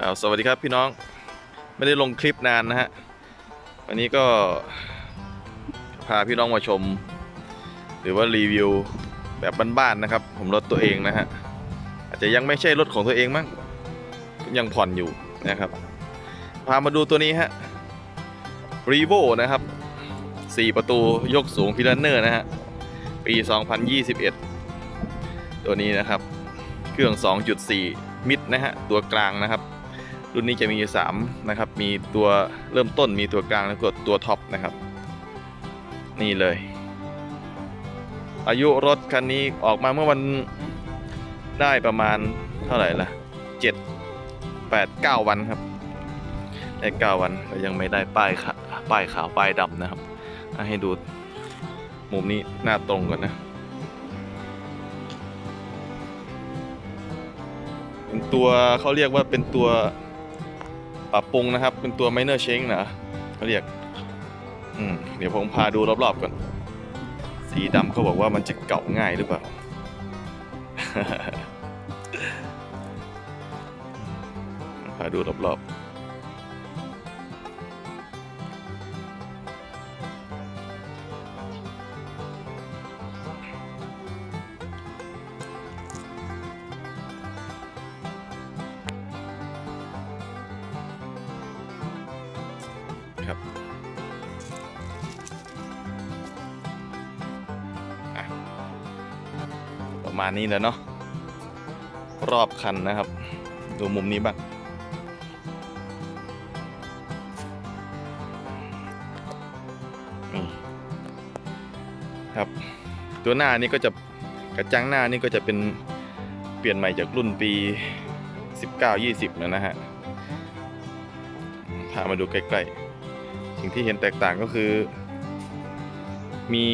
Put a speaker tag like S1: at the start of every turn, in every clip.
S1: อ่าสวัสดีครับพี่น้องไม่ได้ลงคลิปนานนะฮะ วันนี้ก็ พาพี่น้องมาชม หรือว่ารีวิวแบบบ้านๆนะครับ ผมรถตัวเองนะฮะ อาจจะยังไม่ใช่รถของตัวเองมั้งยังผ่อนอยู่นะครับ พามาดูตัวนี้ฮะรีโวนะครับ 4 ประตูยกสูงพิลันเนอร์นะฮะ ปี 2021 ตัวนี้นะครับ เครื่อง 2.4 มิดนะฮะ ตัวกลางนะครับ รุ่นนี้จะมีอยู่3นะครับ มีตัวเริ่มต้นมีตัวกลางแล้วก็ตัวท็อปนะครับ นี่เลย อายุรถคันนี้ออกมาเมื่อวันได้ประมาณเท่าไหร่ละ7 8 9วันครับได้9วันก็ยังไม่ได้ป้ายขาป้ายขาวป้ายดำนะครับ ให้ดูมุมนี้หน้าตรงก่อนนะเป็นตัวเขาเรียกว่าเป็นตัว ปรับปรุงนะครับ เป็นตัว minor change นะเขาเรียกอืมเดี๋ยวผมพาดูรอบๆก่อน สีดำเขาบอกว่ามันจะเก่าง่ายหรือเปล่า พาดูรอบๆ ครับประมาณนี้แล้วเนาะรอบคันนะครับ ดูมุมนี้บ้างครับตัวหน้านี่ก็จะกระจังหน้านี่ก็จะเป็นเปลี่ยนใหม่จากรุ่นปี 19-20แล้วนะฮะ พามาดูใกล้ ๆ สิ่งที่เห็นแตกต่างก็คือ มี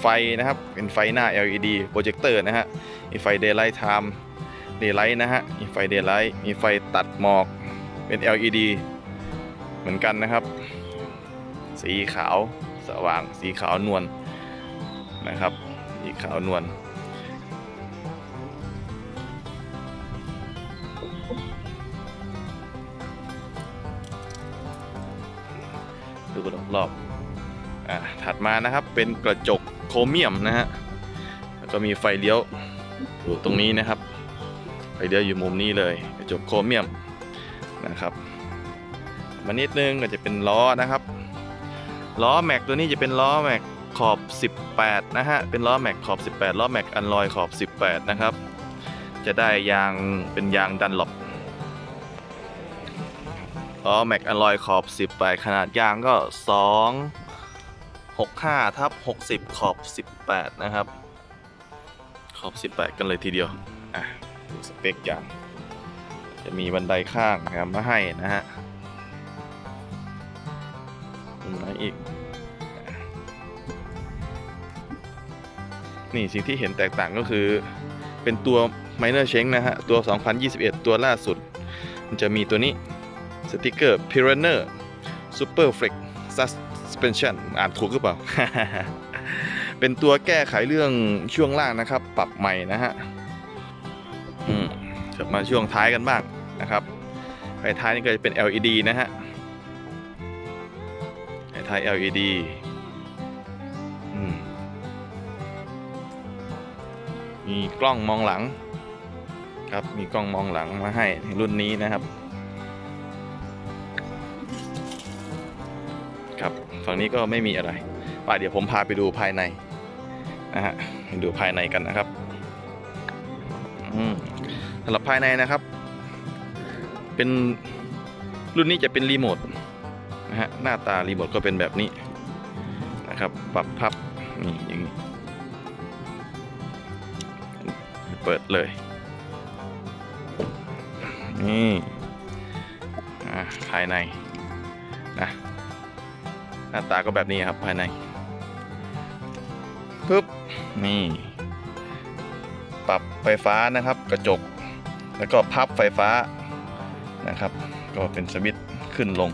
S1: ไฟนะครับ เป็นไฟหน้า LED โปรเจคเตอร์นะฮะ มีไฟ Daylight Time Daylight นะฮะ มีไฟ Daylight มีไฟตัดหมอก เป็น LED เหมือนกันนะครับ สีขาวสว่าง สีขาวนวลนะครับ สีขาวนวล ดูรอบๆอะถัดมานะครับเป็นกระจกโครเมียมนะฮะแล้วก็มีไฟเลี้ยวอยู่ตรงนี้นะครับ ไฟเลี้ยวอยู่มุมนี้เลย กระจกโครเมียมนะครับมานิดนึงก็จะเป็นล้อนะครับล้อแม็กตัวนี้จะเป็นล้อแม็กขอบ 18 นะฮะ เป็นล้อแม็กขอบ 18 ล้อแม็กอันลอยขอบ 18 นะครับ จะได้ยางเป็นยางดันหลบ ล้อแม็กอันลอยขอบ18ขนาดยางก็ 2 65ทับ60 ขอบ 18 นะครับ ขอบ 18 กันเลยทีเดียว อะ ดูสเปคยาง จะมีบันไดข้างนะครับมาให้นะฮะตรงไหนอีก นี่สิ่งที่เห็นแตกต่างก็คือ เป็นตัว minor change นะฮะ ตัว 2021 ตัวล่าสุด มันจะมีตัวนี้ สติกเกอร์ Pioneer Super Flex Suspension อ่านถูกหรือเปล่า เป็นตัวแก้ไขเรื่องช่วงล่างนะครับ ปรับใหม่นะฮะอืมจะมาช่วงท้ายกันบ้างนะครับไฟท้ายนี่ก็จะเป็น LED นะฮะไอ้ท้าย LED มีกล้องมองหลัง ครับ มีกล้องมองหลังมาให้รุ่นนี้นะครับ ครับ ฝั่งนี้ก็ไม่มีอะไรป่าเดี๋ยวผมพาไปดูภายในนะฮะดูภายในกันนะครับสำหรับภายในนะครับ เป็นรุ่นนี้จะเป็นรีโมทนะฮะหน้าตารีโมทก็เป็นแบบนี้นะครับ ปรับพับนี่อย่างนี้เปิดเลย นี่อ่าภายในนะ หน้าตาก็แบบนี้ครับภายในปึ๊บนี่ ปรับไฟฟ้านะครับ กระจก แล้วก็พับไฟฟ้านะครับ ก็เป็นสวิตช์ขึ้นลง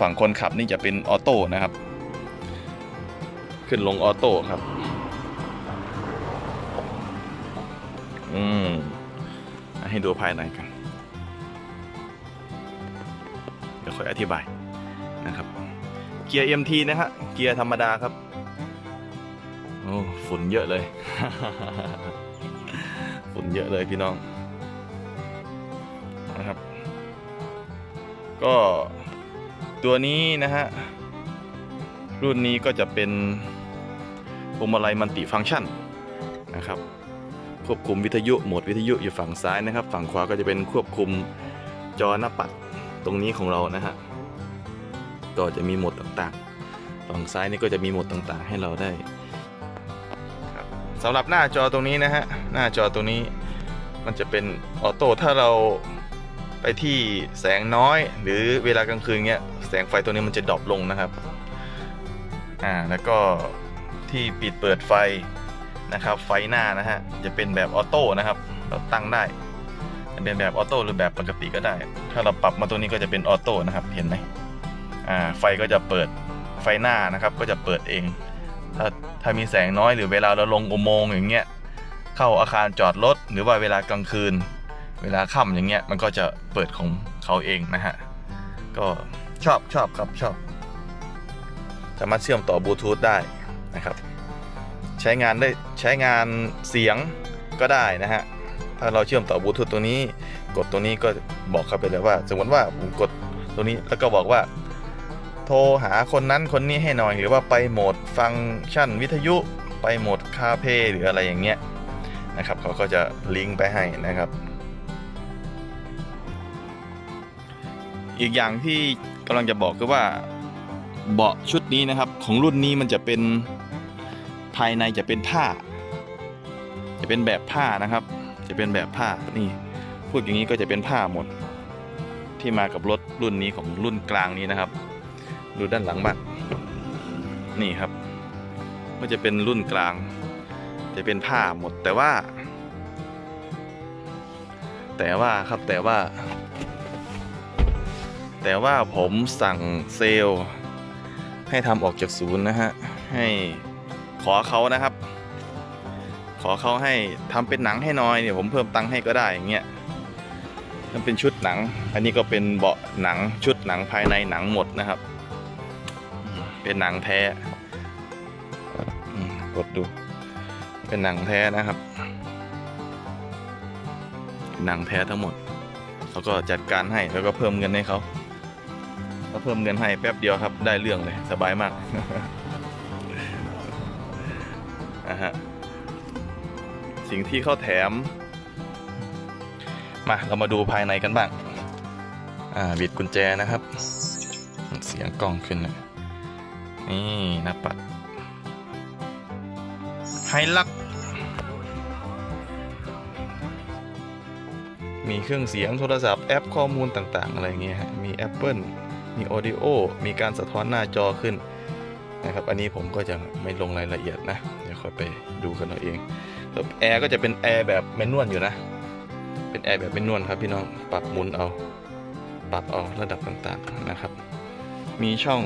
S1: ฝั่งคนขับนี่จะเป็นออโต้นะครับ ขึ้นลงออโต้ครับอืมให้ดูภายในกัน เดี๋ยวค่อยอธิบายนะครับ เกียร์ MT นะฮะ เกียร์ธรรมดาครับ โอ้ฝุ่นเยอะเลย ฝุ่นเยอะเลยพี่น้องนะครับ ก็ตัวนี้นะฮะ รุ่นนี้ก็จะเป็นพวงมาลัยมัลติฟังก์ชันนะครับควบคุมวิทยุโหมดวิทยุอยู่ฝั่งซ้ายนะครับ ฝั่งขวาก็จะเป็นควบคุมจอหน้าปัดตรงนี้ของเรานะฮะ ก็จะมีโหมดต่างๆ ฝั่งซ้ายนี่ก็จะมีโหมดต่างๆ ให้เราได้สำหรับหน้าจอตรงนี้นะฮะ หน้าจอตรงนี้มันจะเป็นออโต้ถ้าเราไปที่แสงน้อย หรือเวลากลางคืนเงี้ยแสงไฟตัวนี้มันจะดรอปลงนะครับ อ่าแล้วก็ที่ปิดเปิดไฟนะครับ ไฟหน้านะฮะจะเป็นแบบออโต้นะครับ เราตั้งได้เป็นแบบออโต้หรือแบบปกติก็ได้ ถ้าเราปรับมาตัวนี้ก็จะเป็นออโต้นะครับเห็นไหม อ่าไฟก็จะเปิดไฟหน้านะครับก็จะเปิดเอง ถ้าถ้ามีแสงน้อยหรือเวลาเราลงอุโมงค์อย่างเงี้ยเข้าอาคารจอดรถหรือว่าเวลากลางคืน เวลาค่ำอย่างเงี้ยมันก็จะเปิดของเขาเองนะฮะก็ชอบชอบครับชอบ สามารถเชื่อมต่อบลูทูธได้นะครับ ใช้งานได้ใช้งานเสียงก็ได้นะฮะถ้าเราเชื่อมต่อบลูทูธตรงนี้ กดตรงนี้ก็บอกเขาไปเลยว่า สมมติว่าผมกดตรงนี้แล้วก็บอกว่า โทรหาคนนั้นคนนี้ให้หน่อย หรือว่าไปโหมดฟังก์ชันวิทยุ ไปโหมดคาเพหรืออะไรอย่างเงี้ยนะครับเขาก็จะลิงก์ไปให้นะครับ อีกอย่างที่กำลังจะบอกคือว่าเบาะชุดนี้นะครับของรุ่นนี้มันจะเป็นภายในจะเป็นผ้า จะเป็นแบบผ้านะครับ จะเป็นแบบผ้านี่พูดอย่างนี้ก็จะเป็นผ้าหมด ที่มากับรถรุ่นนี้ของรุ่นกลางนี้นะครับ ดูด้านหลังบ้างนี่ครับ มันจะเป็นรุ่นกลาง จะเป็นผ้าหมดแต่ว่า แต่ว่าครับแต่ว่า แต่ว่าผมสั่งเซลล์ให้ทำออกจากศูนย์นะฮะ ให้ขอเขานะครับ ขอเขาให้ทำเป็นหนังให้น้อยเนี่ยผมเพิ่มตังค์ให้ก็ได้อย่างเงี้ยมันเป็นชุดหนัง อันนี้ก็เป็นเบาะหนังชุดหนังภายในหนังหมดนะครับ เป็นหนังแท้กดดู เป็นหนังแท้นะครับ หนังแท้ทั้งหมดเขาก็จัดการให้แล้วก็เพิ่มเงินให้เขาก็เพิ่มเงินให้แป๊บเดียวครับ ได้เรื่องเลยสบายมากนะฮะสิ่งที่เขาแถม มาเรามาดูภายในกันบ้าง อ่าบิดกุญแจนะครับ เสียงกล้องขึ้นนะ นี่หนะปัดไฮลัก มีเครื่องเสียงโทรศัพท์แอปข้อมูลต่างๆ อะไรเงี้ยมี Apple มี Audio มีการสะท้อนหน้าจอขึ้นนะครับ อันนี้ผมก็จะไม่ลงรายละเอียดนะ เดี๋ยวค่อยไปดูกันเอาเองแล้วแอร์ก็จะเป็นแอร์แบบแมนนวลอยู่นะ เป็นแอร์แบบแมนนวลครับพี่น้อง ปรับมุนเอา ปรับเอาระดับต่างๆนะครับ มีช่อง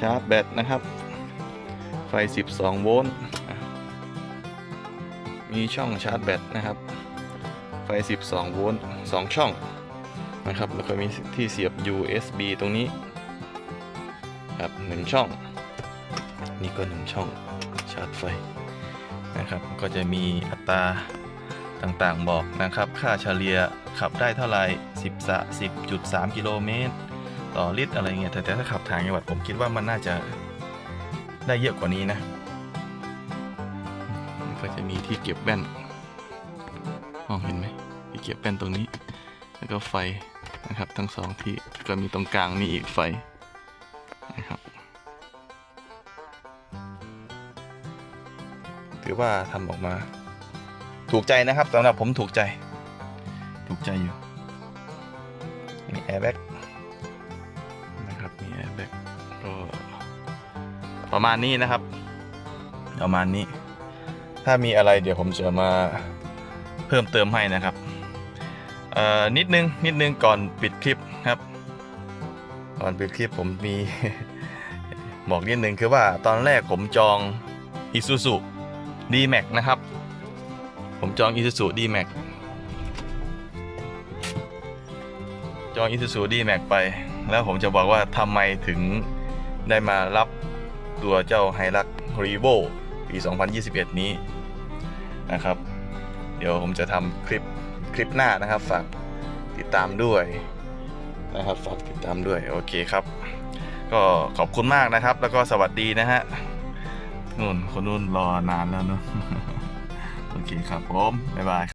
S1: ชาร์จแบตนะครับ ไฟ 12 โวลต์ มีช่องชาร์จแบตนะครับ ไฟ 12 โวลต์ 2 ช่องนะครับ แล้วก็มีที่เสียบ USB ตรงนี้ครับหนึ่งช่อง นี่ก็หนึ่งช่องชาร์จไฟนะครับ ก็จะมีอัตราต่างๆบอกนะครับ ค่าเฉลี่ยขับได้เท่าไหร่10สะ10.3 กิโลเมตร ต่อลิตรอะไรเงี้ยแต่แต่ถ้าขับทางจังหวัดผมคิดว่ามันน่าจะได้เยอะกว่านี้นะมันก็จะมีที่เก็บแว่นมองเห็นไหมที่เก็บแว่นตรงนี้ แล้วก็ไฟนะครับทั้งสองที่ก็มีตรงกลางมีอีกไฟนะครับถือว่าทำออกมา ถูกใจนะครับสำหรับผมถูกใจ ถูกใจอยู่มีแอร์แบ็ก กก็ประมาณนี้นะครับ ประมาณนี้ ถ้ามีอะไรเดี๋ยวผมจะมาเพิ่มเติมให้นะครับเอ่อนิดนึงนิดนึงก่อนปิดคลิปครับ ก่อนปิดคลิปผมมีบอกนิดนึงคือว่าตอนแรกผมจอง Isuzu D-Max นะครับ ผมจอง Isuzu D-Max จอง Isuzu D-Max ไป แล้วผมจะบอกว่าทำไมถึง ได้มารับตัวเจ้าไฮรักรีโวปี 2021 นี้นะครับ เดี๋ยวผมจะทำคลิปคลิปหน้านะครับ ฝากติดตามด้วยนะครับ ฝากติดตามด้วย โอเคครับ ก็ขอบคุณมากนะครับ แล้วก็สวัสดีนะฮะนู่นคนนู่นรอนานแล้วเนอะโอเคครับผม บ๊ายบาย